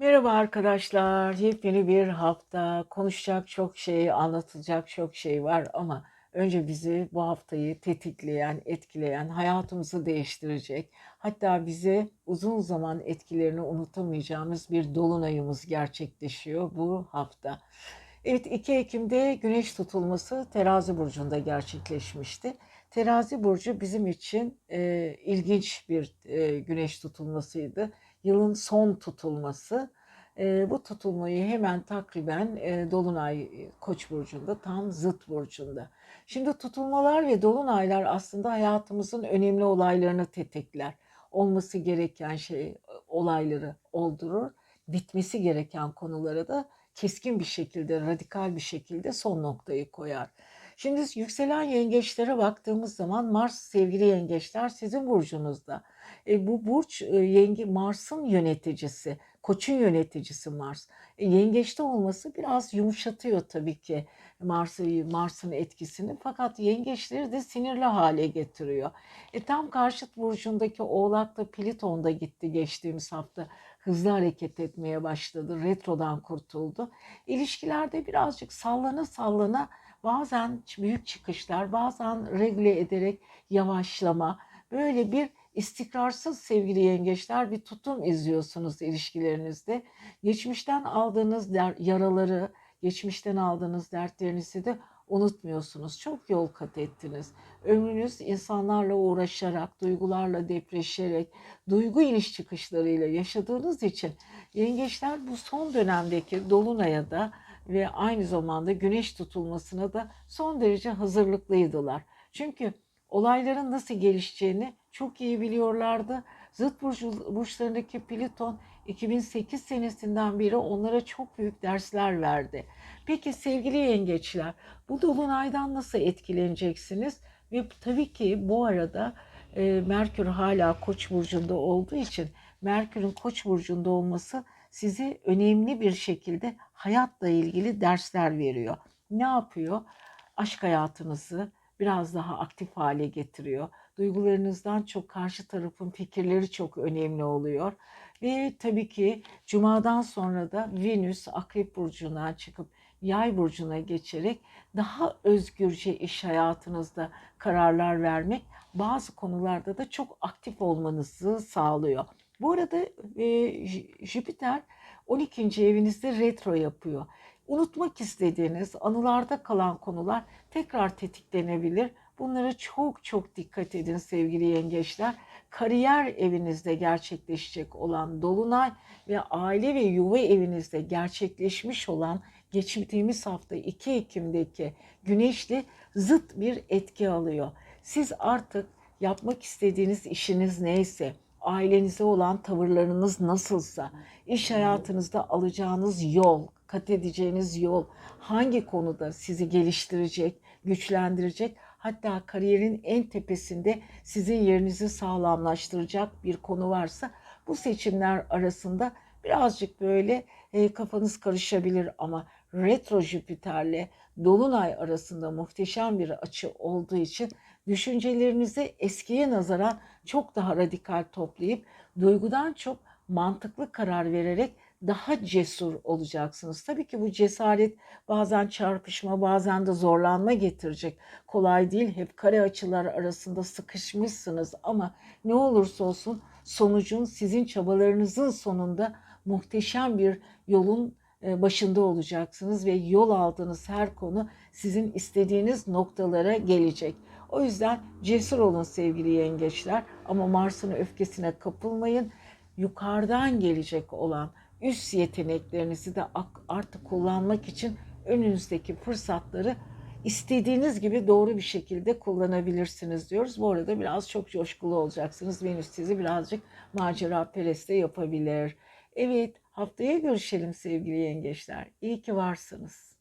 Merhaba arkadaşlar. Yepyeni bir hafta. Konuşacak çok şey, anlatılacak çok şey var ama önce bizi bu haftayı tetikleyen, etkileyen, hayatımızı değiştirecek, hatta bize uzun zaman etkilerini unutamayacağımız bir dolunayımız gerçekleşiyor bu hafta. Evet 2 Ekim'de güneş tutulması Terazi burcunda gerçekleşmişti. Terazi burcu bizim için e, ilginç bir e, güneş tutulmasıydı yılın son tutulması. E, bu tutulmayı hemen takriben e, Dolunay Koç burcunda tam zıt burcunda. Şimdi tutulmalar ve dolunaylar aslında hayatımızın önemli olaylarını tetikler. Olması gereken şey olayları oldurur. Bitmesi gereken konulara da keskin bir şekilde, radikal bir şekilde son noktayı koyar. Şimdi yükselen yengeçlere baktığımız zaman Mars sevgili yengeçler sizin burcunuzda. E, bu burç e, yenge Mars'ın yöneticisi, Koç'un yöneticisi Mars. E, yengeçte olması biraz yumuşatıyor tabii ki Mars'ın Mars'ın etkisini. Fakat yengeçleri de sinirli hale getiriyor. E, tam karşıt burcundaki Oğlak'ta Pliton'da gitti geçtiğimiz hafta. Hızlı hareket etmeye başladı. Retrodan kurtuldu. İlişkilerde birazcık sallana sallana bazen büyük çıkışlar, bazen regle ederek yavaşlama, böyle bir istikrarsız sevgili yengeçler bir tutum izliyorsunuz ilişkilerinizde. Geçmişten aldığınız yaraları, geçmişten aldığınız dertlerinizi de unutmuyorsunuz. Çok yol kat ettiniz. Ömrünüz insanlarla uğraşarak, duygularla depreşerek, duygu iniş çıkışlarıyla yaşadığınız için yengeçler bu son dönemdeki dolunaya da ve aynı zamanda güneş tutulmasına da son derece hazırlıklıydılar. Çünkü olayların nasıl gelişeceğini çok iyi biliyorlardı. Zıt burçlarındaki Plüton 2008 senesinden beri onlara çok büyük dersler verdi. Peki sevgili yengeçler bu dolunaydan nasıl etkileneceksiniz? Ve tabii ki bu arada e, Merkür hala Koç burcunda olduğu için Merkür'ün Koç burcunda olması sizi önemli bir şekilde hayatla ilgili dersler veriyor. Ne yapıyor? Aşk hayatınızı biraz daha aktif hale getiriyor. Duygularınızdan çok karşı tarafın fikirleri çok önemli oluyor. Ve tabii ki cumadan sonra da Venüs Akrep burcuna çıkıp Yay burcuna geçerek daha özgürce iş hayatınızda kararlar vermek bazı konularda da çok aktif olmanızı sağlıyor. Bu arada e, Jüpiter 12. evinizde retro yapıyor. Unutmak istediğiniz, anılarda kalan konular tekrar tetiklenebilir. Bunlara çok çok dikkat edin sevgili yengeçler. Kariyer evinizde gerçekleşecek olan dolunay ve aile ve yuva evinizde gerçekleşmiş olan geçtiğimiz hafta 2 Ekim'deki güneşli zıt bir etki alıyor. Siz artık yapmak istediğiniz işiniz neyse, ailenize olan tavırlarınız nasılsa, iş hayatınızda alacağınız yol, kat edeceğiniz yol hangi konuda sizi geliştirecek, güçlendirecek, hatta kariyerin en tepesinde sizin yerinizi sağlamlaştıracak bir konu varsa bu seçimler arasında birazcık böyle e, kafanız karışabilir ama retro Jüpiter'le Dolunay arasında muhteşem bir açı olduğu için düşüncelerinizi eskiye nazaran çok daha radikal toplayıp duygudan çok mantıklı karar vererek daha cesur olacaksınız. Tabii ki bu cesaret bazen çarpışma, bazen de zorlanma getirecek. Kolay değil. Hep kare açılar arasında sıkışmışsınız ama ne olursa olsun sonucun sizin çabalarınızın sonunda muhteşem bir yolun e, başında olacaksınız ve yol aldığınız her konu sizin istediğiniz noktalara gelecek. O yüzden cesur olun sevgili yengeçler ama Mars'ın öfkesine kapılmayın. Yukarıdan gelecek olan üst yeteneklerinizi de artık kullanmak için önünüzdeki fırsatları istediğiniz gibi doğru bir şekilde kullanabilirsiniz diyoruz. Bu arada biraz çok coşkulu olacaksınız. Venüs sizi birazcık macera pereste yapabilir. Evet haftaya görüşelim sevgili yengeçler. İyi ki varsınız.